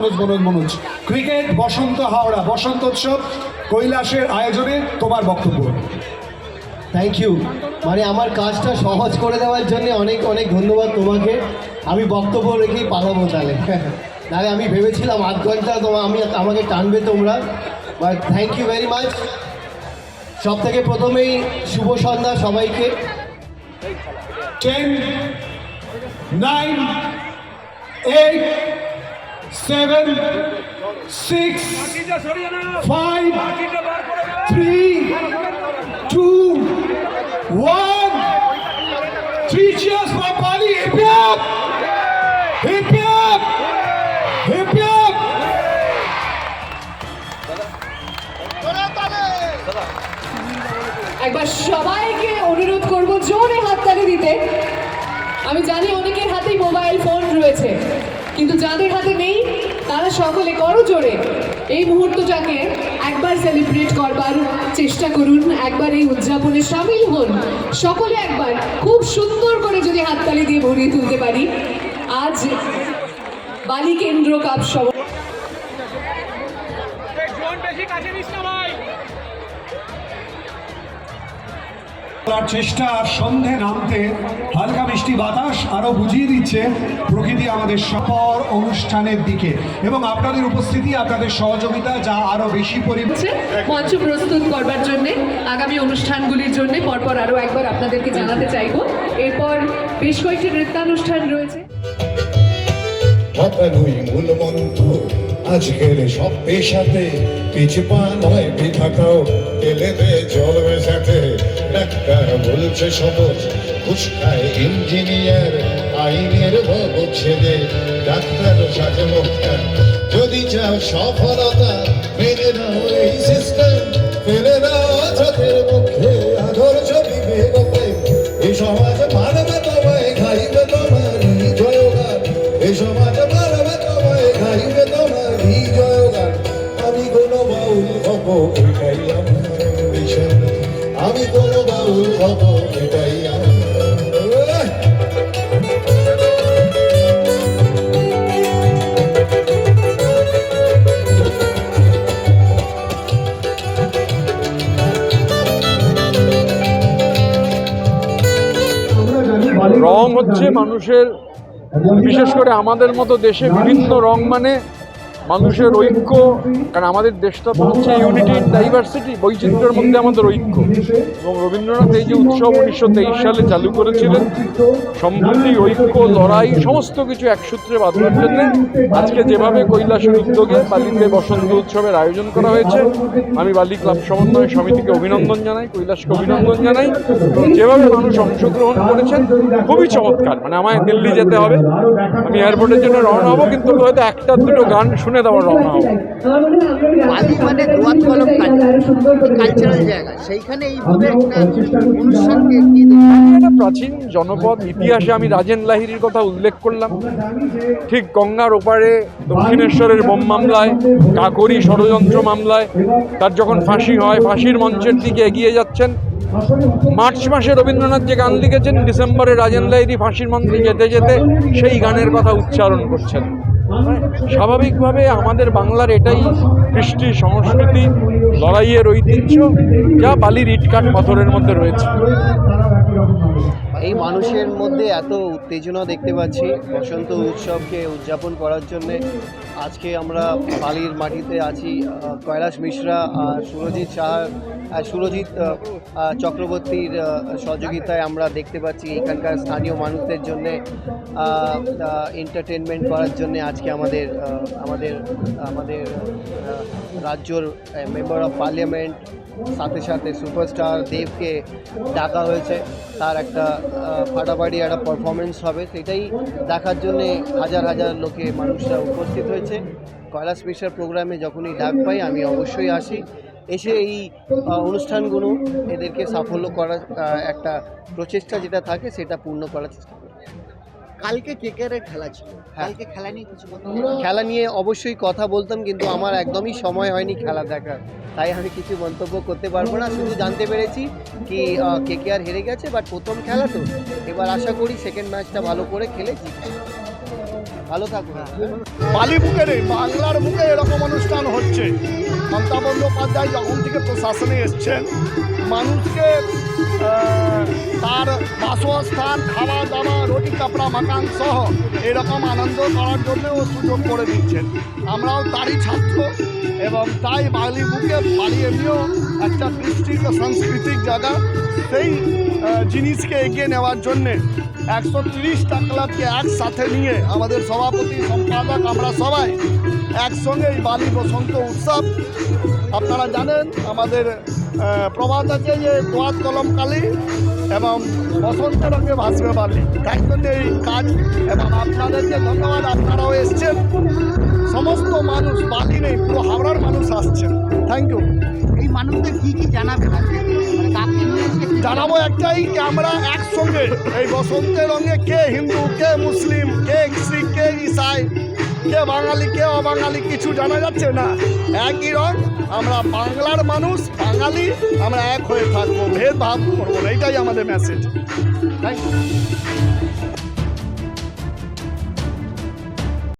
Manoj cricket বসন্ত হাওড়া। বসন্ত উৎসব কৈলাসের আয়োজনে তোমার বক্তব্য। থ্যাংক ইউ মানে আমার কাজটা সহজ করে দেওয়ার জন্য অনেক অনেক ধন্যবাদ তোমাকে। আমি বক্তব্য রেখেই পালাবো তাহলে। তাহলে আমি ভেবেছিলাম আধ ঘণ্টা তোমার আমি আমাকে টানবে তোমরা। But thank you very much সব থেকে প্রথমেই শুভ সন্ধ্যা সবাইকে। Ten nine eight seven six five three two one three! Hip hip! Hip hip! একবার সবাইকে অনুরোধ করব জোরে হাততালি দিতে আমি জানি অনেকের হাতেই মোবাইল ফোন রয়েছে, কিন্তু যাদের হাতে নেই তারা সকলে করো জোরে। এই মুহূর্তটাকে একবার সেলিব্রেট করবার চেষ্টা করুন, একবার এই উদযাপনে সামিল হন। সকলে একবার খুব সুন্দর করে যদি হাততালি দিয়ে ভরিয়ে তুলতে পারি। আজ বালি কেন্দ্র কাপ সব বেশি কাছে নিস না ভাই। বলার চেষ্টা সন্ধে নামতে হালকা মিষ্টি বাতাস আরও বুঝিয়ে দিচ্ছে প্রকৃতি আমাদের সপর অনুষ্ঠানের দিকে। এবং আপনাদের উপস্থিতি আপনাদের সহযোগিতা যা আরও বেশি পরিমাণ মঞ্চ প্রস্তুত করবার জন্য আগামী অনুষ্ঠানগুলির জন্য পরপর আরও একবার আপনাদেরকে জানাতে চাইব। এরপর বেশ কয়েকটি নৃত্যানুষ্ঠান রয়েছে। পাতানুই মূল মন্ত্র। আজকের সব পেশাতে পিছু পা নয় বিধাতাও জল ডাক্তার বলছে সবজ খুশকায় ইঞ্জিনিয়ার, আইনের বাবু ছেলে। ডাক্তার সাজে মুক্তার যদি চাও সফলতা, মেনে নাও এই সিস্টেম আমি কোনো বাউল এটাই রং হচ্ছে মানুষের, বিশেষ করে আমাদের মতো দেশে বিভিন্ন রং মানে মানুষের ঐক্য, কারণ আমাদের দেশটা তো হচ্ছে ইউনিটি ডাইভার্সিটি বৈচিত্র্যের মধ্যে আমাদের ঐক্য। এবং রবীন্দ্রনাথ এই যে উৎসব উনিশশো তেইশ সালে চালু করেছিলেন সম্প্রতি ঐক্য, লড়াই, সমস্ত কিছু একসূত্রে বাঁধবার জন্য আজকে যেভাবে কৈলাসের উদ্যোগে বালিতে বসন্ত উৎসবের আয়োজন করা হয়েছে, আমি বালি ক্লাব সমন্বয় সমিতিকে অভিনন্দন জানাই, কৈলাসকে অভিনন্দন জানাই। যেভাবে মানুষ অংশগ্রহণ করেছেন, খুবই চমৎকার। মানে আমায় দিল্লি যেতে হবে, আমি এয়ারপোর্টের জন্য রওনা হব, কিন্তু হয়তো একটা দুটো গান শুনে রওনা হব বালি মানে দোয়াত কলম কালচারাল জায়গা। সেইখানে এইভাবে একটা অনুষ্ঠানকে একটা প্রাচীন জনপদ ইতিহাসে আমি রাজেন লাহিরির কথা উল্লেখ করলাম। ঠিক গঙ্গার ওপারে দক্ষিণেশ্বরের বোম মামলায় কাকরি ষড়যন্ত্র মামলায় তার যখন ফাঁসি হয় ফাঁসির মঞ্চের দিকে এগিয়ে যাচ্ছেন। মার্চ মাসে রবীন্দ্রনাথ যে গান লিখেছেন ডিসেম্বরে রাজেন লাহিড়ি ফাঁসির মঞ্চে যেতে যেতে সেই গানের কথা উচ্চারণ করছেন। স্বাভাবিকভাবে আমাদের বাংলার এটাই কৃষ্টি সংস্কৃতি লড়াইয়ের ঐতিহ্য যা বালির ইটকাট পাথরের মধ্যে রয়েছে। এই মানুষের মধ্যে এত উত্তেজনা দেখতে পাচ্ছি বসন্ত উৎসবকে উদযাপন করার জন্যে। আজকে আমরা বালির মাটিতে আছি কৈলাস মিশ্রা আর সুরজিৎ সাহা আর সুরজিৎ চক্রবর্তীর সহযোগিতায় আমরা দেখতে পাচ্ছি এখানকার স্থানীয় মানুষদের জন্যে এন্টারটেনমেন্ট করার জন্য আজকে আমাদের আমাদের আমাদের রাজ্যর মেম্বার অফ পার্লামেন্ট সাথে সাথে সুপারস্টার দেবকে ডাকা হয়েছে। তার একটা ফাটাফাটি একটা পারফরমেন্স হবে। সেটাই দেখার জন্যে হাজার হাজার লোকে, মানুষরা উপস্থিত হয়েছে। কৈলাস স্পেশাল প্রোগ্রামে যখনই ডাক পাই, আমি অবশ্যই আসি। এসে এই অনুষ্ঠানগুলো এদেরকে সাফল্য করার একটা প্রচেষ্টা যেটা থাকে, সেটা পূর্ণ করার চেষ্টা করি। কালকে কেকেআরের খেলা ছিল। কালকে খেলা নিয়ে কিছু খেলা নিয়ে অবশ্যই কথা বলতাম কিন্তু আমার একদমই সময় হয়নি খেলা দেখার। তাই আমি কিছু মন্তব্য করতে পারব না শুধু জানতে পেরেছি কি কে কে আর হেরে গেছে বাট প্রথম খেলা তো। এবার আশা করি সেকেন্ড ম্যাচটা ভালো করে খেলে জিতবে। বালি বুকে নেই, বাংলার বুকে এরকম অনুষ্ঠান হচ্ছে। মমতা বন্দ্যোপাধ্যায় যখন থেকে প্রশাসনে এসছেন, মানুষকে তার বাসস্থান খাওয়া দাওয়া রুটি কাপড়া মাকান সহ এরকম আনন্দ করার জন্যও সুযোগ করে দিচ্ছেন। আমরাও তারই ছাত্র এবং তাই বালি বুকে বালি এমনিও একটা কৃষ্টিক ও সাংস্কৃতিক জায়গা, সেই জিনিসকে এগিয়ে নেওয়ার জন্যে একশো তিরিশটা ক্লাবকে একসাথে নিয়ে আমাদের সভাপতি, সম্পাদক, আমরা সবাই একসঙ্গে এই বালি বসন্ত উৎসব। আপনারা জানেন, আমাদের প্রবাদ আছে যে দোয়াত কলমকালী এবং বসন্ত রঙে ভাসবে বালি। তাই জন্য এই কাজ এবং আপনাদেরকে ধন্যবাদ, আপনারাও এসছেন। সমস্ত মানুষ বালি নেই, পুরো হাওড়ার মানুষ আসছেন। থ্যাংক ইউ এই মানুষদের কী কি জানাবেন? জানাব একটাই যে আমরা একসঙ্গে। এই বসন্তের রঙে কে হিন্দু, কে মুসলিম, কে শিখ কে ইসাই, কে বাঙালি, কে অবাঙালি, কিছু জানা যাচ্ছে না? একই রং, আমরা বাংলার মানুষ, বাঙালি, আমরা এক হয়ে থাকব, ভেদভাব করব না এটাই আমাদের মেসেজ থ্যাংক ইউ